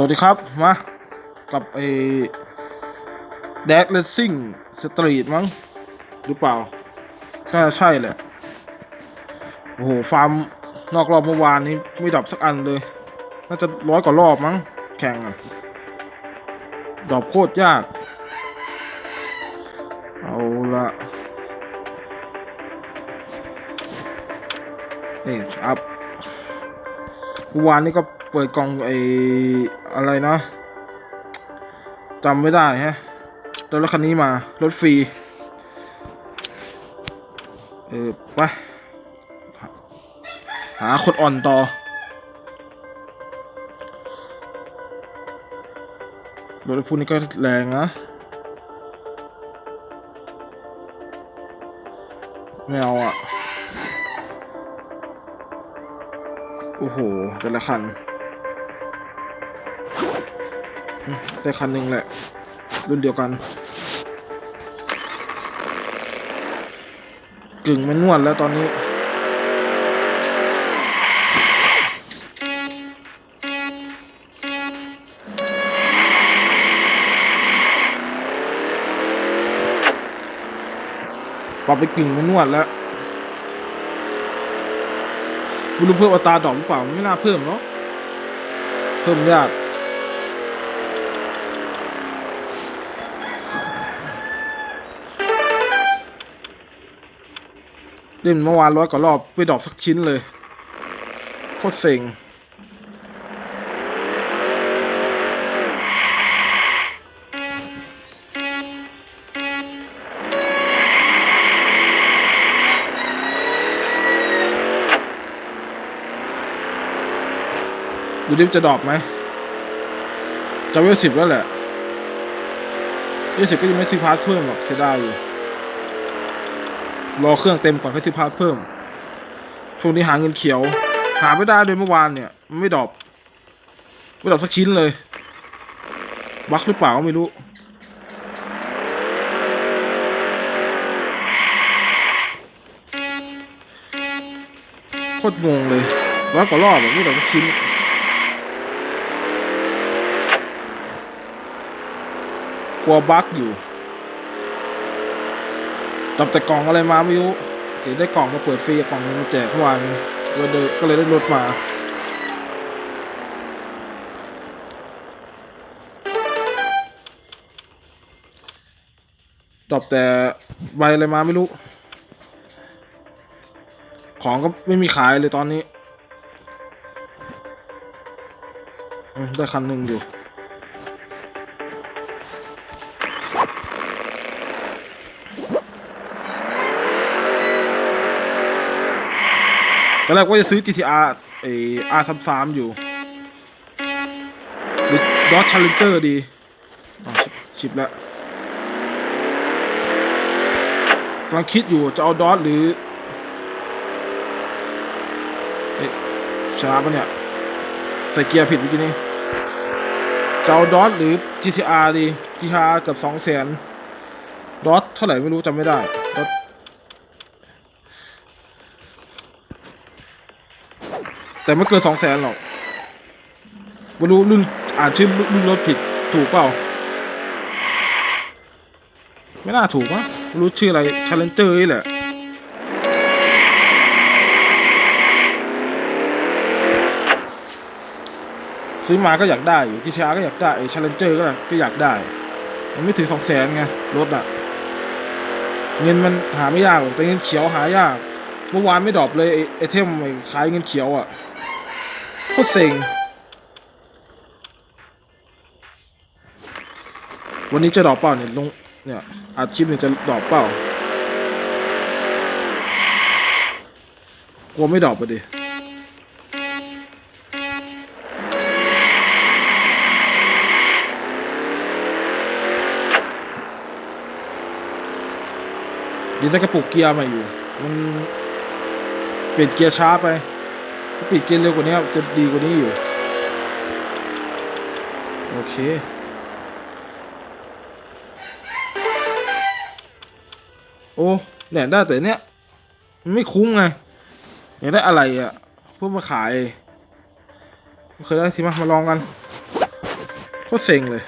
สวัสดีครับ มากับไอ้แดกเลสซิ่งสตรีทมั้งหรือเปล่าน่าใช่แหละ โอ้โห ฟาร์มนอกรอบเมื่อวานนี้ไม่ดับสักอันเลย น่าจะร้อยกว่ารอบมั้ง แข่งอะดอบโคตรยาก เอาละนี่อัพเมื่อวานนี้ก็เปิดกล่องไอ อะไรนะจำไม่ได้ฮะรถคันนี้มา รถฟรี เออไปหาคนอ่อนต่อ รถพวกนี้ก็แรงนะไม่เอาอะ โอ้โห แต่ละคัน ได้คันหนึ่งแหละ รุ่นเดียวกัน กึ่งไม่นวดแล้วตอนนี้ ปรับไปกึ่งไม่นวดแล้วไม่รู้เพิ่มอัตราดอกหรือเปล่า ไม่น่าเพิ่มเนาะเพิ่มยาก เล่นเมื่อวานร้อยกว่ารอบไม่ดอกสักชิ้นเลย โคตรเซ็งดูดิมนจะดรอกไหมจะเวลสิบแล้วแหละเวลสิบก็ยังไม่ซื้อพาร์ทเพิ่มหรอกเสียดายอยู่ รอเครื่องเต็มก่อนค่อยซื้อพาร์ทเพิ่ม ช่วงนี้หาเงินเขียว หาไม่ได้เลยเมื่อวานเนี่ยมันไม่ดอปไม่ดอปสักชิ้นเลย บักหรือเปล่าก็ไม่รู้โคตรงงเลยร้อยกว่ารอบแบบไม่ดอปสักชิ้นกลัวบักอยู่ จับแต่กล่องอะไรมาไม่รู้เดี๋ยวได้กล่องมาเปิดฟรีกล่องนึงแจกเมื่อวานก็เลยก็เลยได้รถมาตอบแต่ใบอะไรมาไม่รู้ ของก็ไม่มีขายเลยตอนนี้ ได้คันหนึ่งอยู่ ตอนแรกว่าจะซื้อ GTR เอ R33 อยู่หรือ Dodge Challenger ดีชิปแล้วกำลังคิดอยู่จะเอา Dodge หรือเอ๊ะช้าปะเนี่ย ใส่เกียร์ผิดเมื่อกี้นี้จะเอา Dodge หรือ GTR ดี GTR เกือบสองแสน Dodge เท่าไหร่ไม่รู้จำไม่ได้ แต่ไม่เกินสองแสนหรอกไม่รู้รุ่นอ่านชื่อรุ่นรถผิดถูกเปล่า ไม่น่าถูกมั้งไม่รู้ชื่ออะไร Challenger นี่แหละซื้อมาก็อยากได้อยู่ที่ช้าก็อยากได้ไอ้ Challenger ก็ก็อยากได้ มันไม่ถึงสองแสนไงรถอะเงินมันหาไม่ยากแต่เงินเขียวหายาก เมื่อวานไม่ดรอปเลยไอ้ไอเทมไขายเงินเขียวอะ โคตรเซ็งวันนี้จะดรอปเปล่าเนี่ยลงเนี่ยอัดคลิปเนี่ยจะดรอปเปล่ากลัวไม่ดรอปไปดิยินได้กระปุกเกียร์ใหม่อยู่ มันเปลี่ยนเกียร์ช้าไป ปิดเกมเร็วกว่านี้จะดีกว่านี้อยู่ โอเคโอ้เนี่ยได้แต่เนี้ยมันไม่คุ้มไงอยากได้อะไรอะ่ะเพื่อมาขายเคยได้ทีมามาลองกันโคตรเซ็งเลย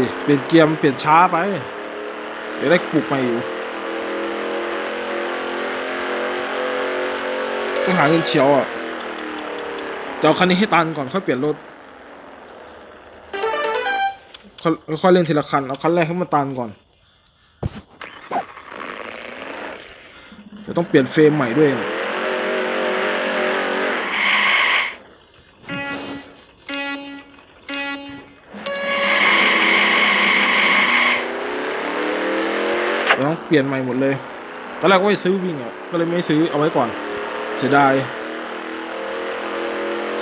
ดิเปลี่ยนเกียร์มันเปลี่ยนช้าไป เดี๋ยวได้ปลุกใหม่อยู่ต้องหาเงินเฉียวอะจะเอาคันนี้ให้ตันก่อนค่อยเปลี่ยนรถค่อยค่อยเล่นทีละคัน เอาคันแรกให้มันตันก่อน เดี๋ยวต้องเปลี่ยนเฟรมใหม่ด้วยเนี่ย ต้องเปลี่ยนใหม่หมดเลย ตอนแรกว่าจะซื้อวิ่งอะ ก็เลยไม่ซื้อเอาไว้ก่อน เสียดาย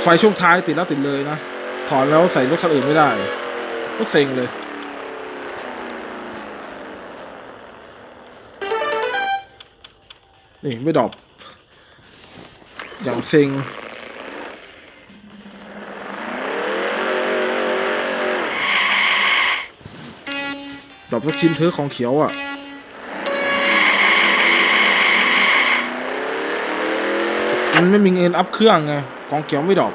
ไฟช่วงท้ายติดแล้วติดเลยนะ ถอนแล้วใส่รถคันอื่นไม่ได้ ก็เซ็งเลย นี่ไม่ดอปอย่างเซ็งดอปสักชิ้นเธอของเขียวอะ มันไม่มีเงินอัพเครื่องไงของเขียวไม่ดอป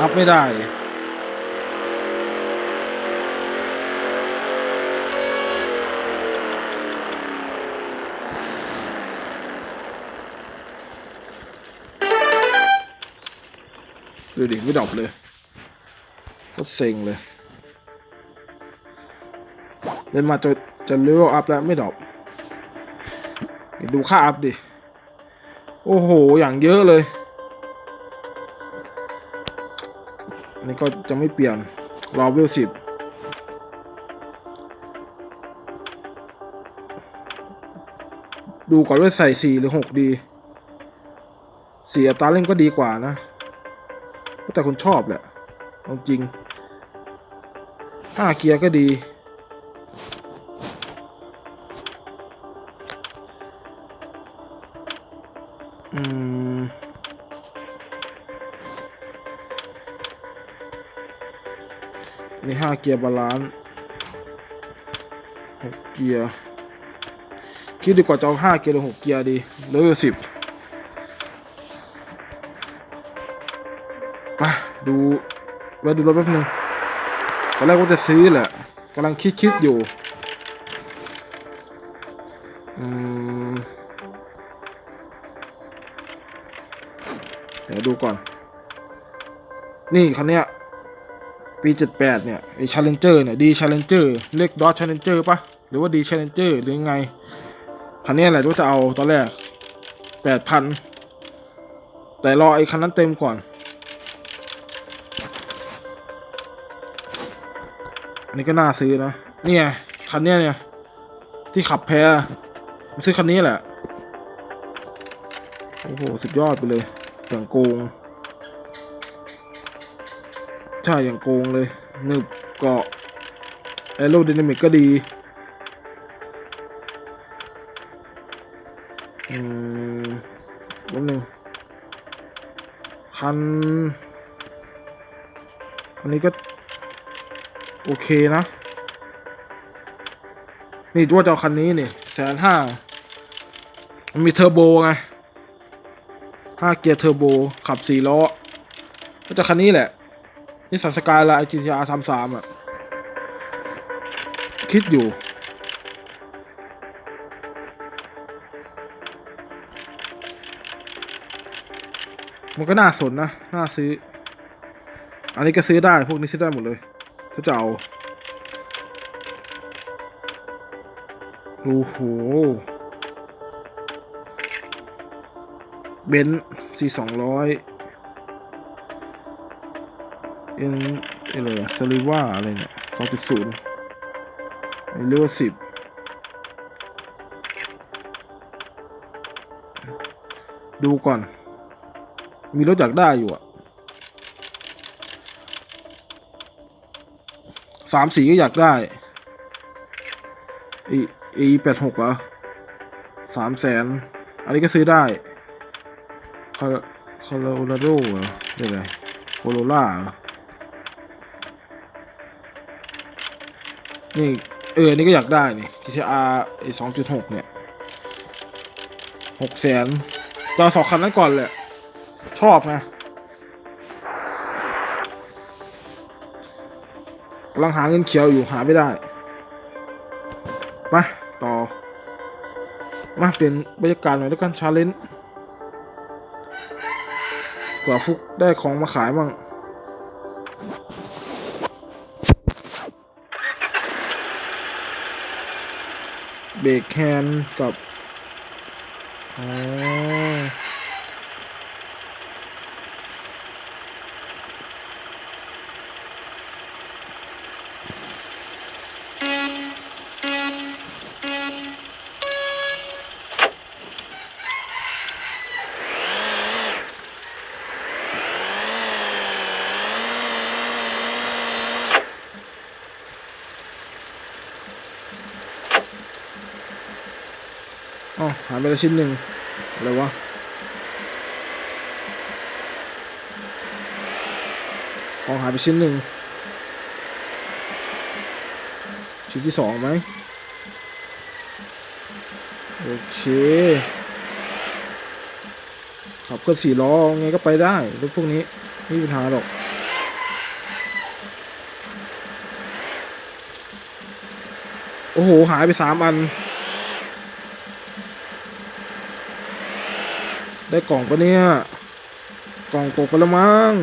อัพไม่ได้ดูดิไม่ดอปเลยก็เซ็งเลยเล่นมาจะจะเลเวลอัพแล้วไม่ดอปดูค่าอัพดิ โอ้โห อย่างเยอะเลย อันนี้ก็จะไม่เปลี่ยน รอเวลสิบดูก่อนว่าใส่สี่หรือหกดีสี่อัตราเร่งก็ดีกว่านะ แต่คนชอบแหละเอาจริงห้าเกียร์ก็ดี เกียร์บาลานซ์หกเกียร์คิดดีกว่าจะเอาห้าเกียร์หรือหกเกียร์ดีเลเวลสิบไปดูแวะดูรถแป๊บนึงตอนแรกว่าจะซื้อแหละกำลังคิดคิดอยู่เดี๋ยวดูก่อน นี่คันเนี้ย ปี 78 เนี่ยไอ้ Challenger เนี่ยดี Challenger เรียก Dodge Challenger ปะหรือว่าดี Challenger หรือยังไงคันนี้แหละที่ว่าจะเอาตอนแรก 8,000 แต่รอไอ้คันนั้นเต็มก่อน อันนี้ก็น่าซื้อนะ เนี่ยคันนี้เนี่ย ที่ขับแพ้ซื้อคันนี้แหละ โอ้โห สุดยอดไปเลยอย่งโกง ใช่อย่างโกงเลยหนึบเกาะแอโรไดนามิกก็ดีอืมแป๊บนึงคันอันนี้ก็ โอเคนะ นี่ตัวาจะเอาคันนี้นี่แสนห้ามันมีเทอร์โบไงห้าเกียร์เทอร์โบ ขับสี่ล้อ ก็จะคันนี้แหละ นี่สันสกายละไอจีทีอาร์สามสามอะ คิดอยู่ มันก็น่าสนนะ น่าซื้อ อันนี้ก็ซื้อได้ พวกนี้ซื้อได้หมดเลย ถ้าจะเอาโอ้โหเบนซ์สี่สองร้อย อ็นอะไรอะซาริว่าอะไรเนี่ยสองจุดศูนย์เรียกว่าสิบดูก่อน มีรถอยากได้อยู่อะสามสีก็อยากได้อีอีแปดหกเหรอสามแสนอันนี้ก็ซื้อได้เขาคาโลราโดเหรอเรียกอะไรโคโรล่าเหรอ นี่เออนี่ก็อยากได้นี่ GTR ไอ้สองจุดหกเนี่ยหกแสนตอสองคันนั้นก่อนเลยชอบนะกำลังหาเงินเขียวอยู่หาไม่ได้ มา ต่อ มาเปลี่ยนบรรยากาศหน่อยแล้วกันชาเลนจ์เผื่อฟุกได้ของมาขายบ้าง เบรกแฮนด์กับ อ๋อ อ๋อหายไปแล้วชิ้นหนึ่งอะไรวะของหายไปชิ้นหนึ่งชิ้นที่สองไหมโอเคขับเคลื่อนสี่ล้อไงก็ไปได้รถพวกนี้ไม่มีปัญหาหรอกโอ้โห หายไปสามอัน ได้กล่องปะเนี่ย กล่องตกไปแล้วมั้ง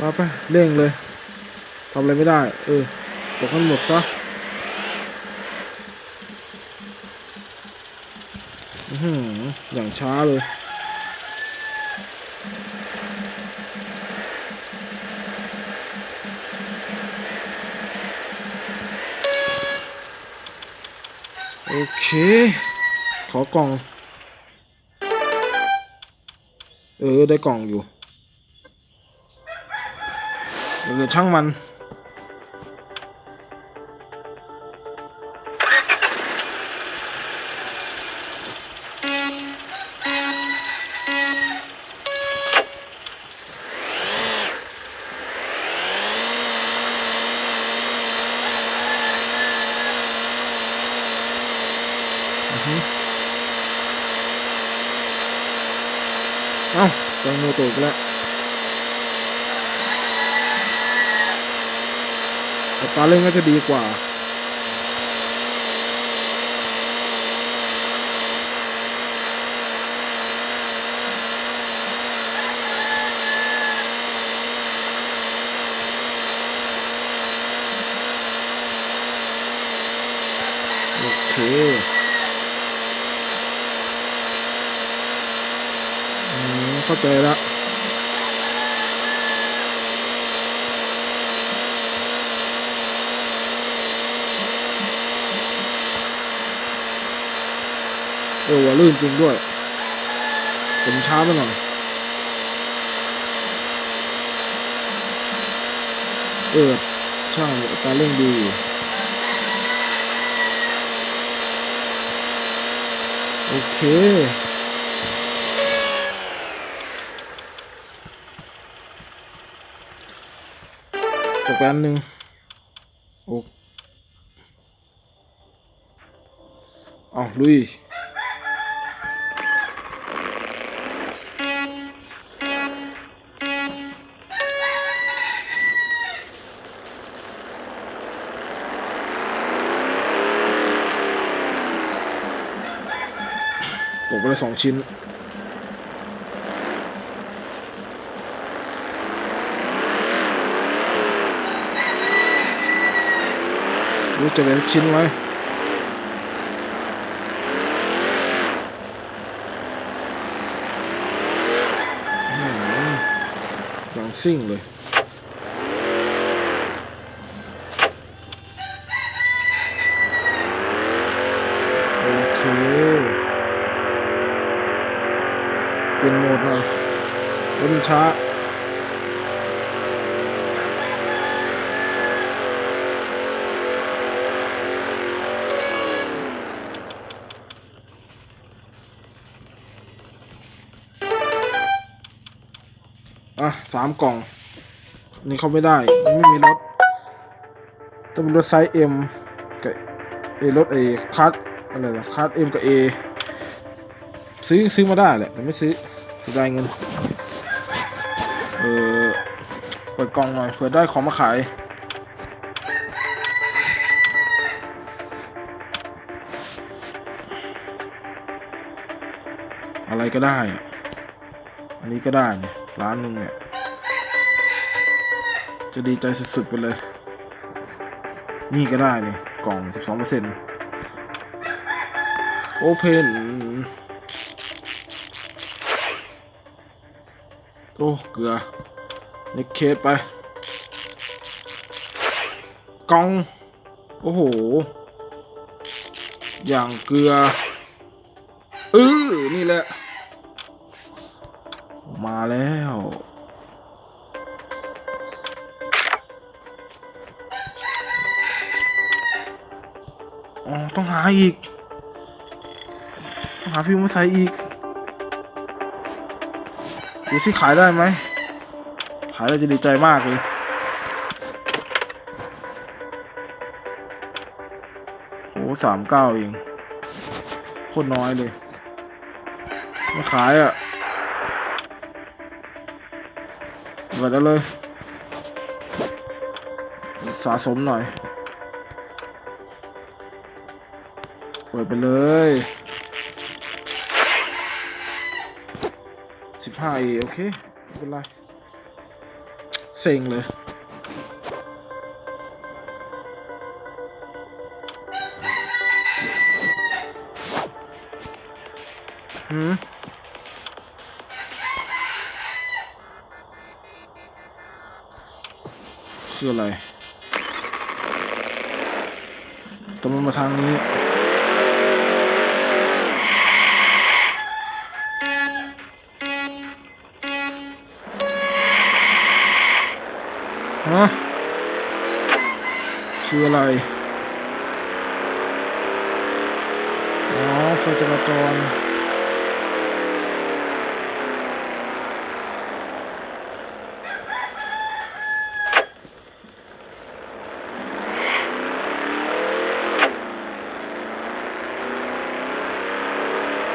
มาไปเร่งเลยทำอะไรไม่ได้ เออตกให้หมดซะอืออย่างช้าเลย เค ขอกล่อง เออ ได้กล่องอยู่เออช่างมัน แต่ตาเล่นก็จะดีกว่า โอเคอืมเข้าใจและ เออว่าลื่นจริงด้วย ผมช้าไปหน่อยเออใช่อัตรเร่งดีโอเคตกไปอันหนึ่งโอ้เอาลุย สองชิ้น รู้จะเป็นชิ้นไหมอื้อหืออย่างซิ่งเลย ช้าอะสามกล่อง นี่เขาไม่ได้ ไม่มีรถต้องเป็นรถไซส์เอ็มกับเอรถเอคัสอะไรนะคัสเอ็มกับเอซื้อซื้อมาได้แหละ แต่ไม่ซื้อเสียดายเงิน เออเปิดกล่องหน่อยเผื่อได้ของมาขายอะไรก็ได้อะอันนี้ก็ได้เนี่ยร้านหนึ่งเนี่ย จะดีใจสุดๆไปเลย นี่ก็ได้เนี่ย กล่อง 12เปอร์เซ็นต์โอเพน โอ้ เกลือเน็กเคสไปกล่อง โอ้โห อย่างเกลือเออนี่แหละ มาแล้ว อ๋อ ต้องหาอีก หาฟิล์มมาใส่อีก ดูสิขายได้ไหม ขายได้จะดีใจมากเลยโอ้สามเก้าเองโคตรน้อยเลย ไม่ขายอะเปิดแล้วเลย สะสมหน่อยเปิดไปเลย สิบห้าเอโอเคไม่เป็นไรเซ็งเลยหืมคืออะไรต้องมันมาทางนี้ คืออะไร อ๋อไฟจราจร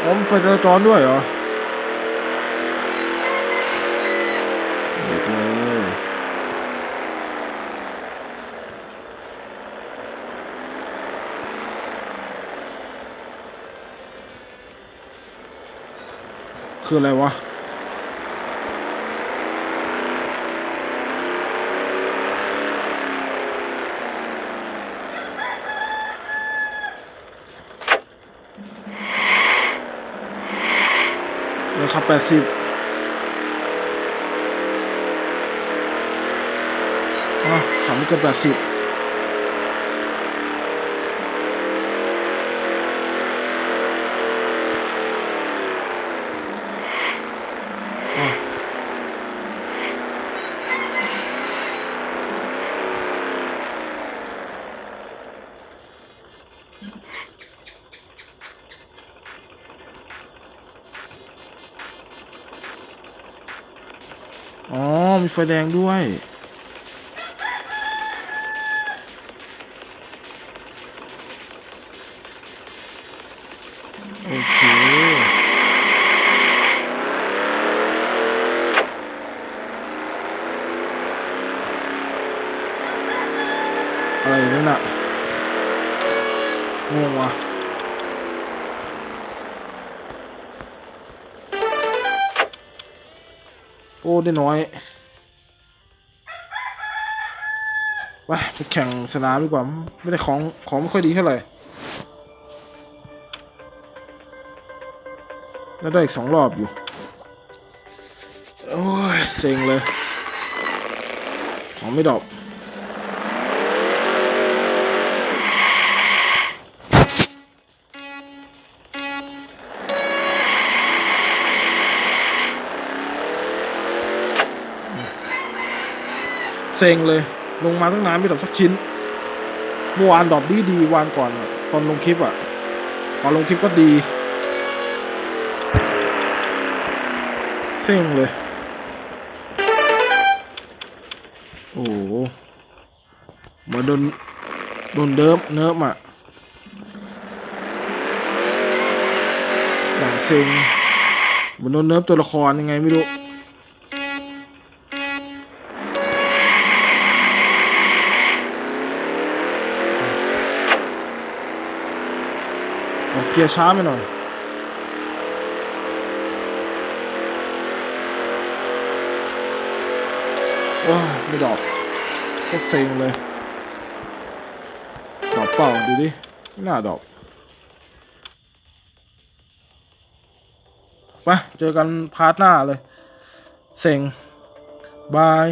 อ๋อมีไฟจราจรด้วยเหรอเด็กเลย คืออะไรวะราคาแปดสิบอะขายไม่เกินแปดสิบ ไฟแดงด้วย โอเคอะไรนั่นน่ะงงว่ะโอ้ได้น้อย ไปแข่งสนามดีกว่า ไม่ได้ของของไม่ค่อยดีเท่าไหร่แล้วได้อีกสองรอบอยู่ โอ้ย เซ็งเลย ของไม่ดอปเซ็งเลย ลงมาตั้งนานไม่ดรอปสักชิ้น เมื่อวานดอปดีดีวานก่อนตอนลงคลิปอะตอนลงคลิปก็ดีเซ็งเลย โอ้โหเหมือนโดนโดนเดิมเนิร์ฟอะอย่างเซ็งเหมือนโดนเนิร์ฟตัวละครยังไงไม่รู้ เกียร์ช้าไปหน่อยโอ้ยไม่ดอกก็เซ็งเลย ดอกเปล่าดูดิไม่น่าดอกไปเจอกันพาร์ทหน้าเลย เซ็งบาย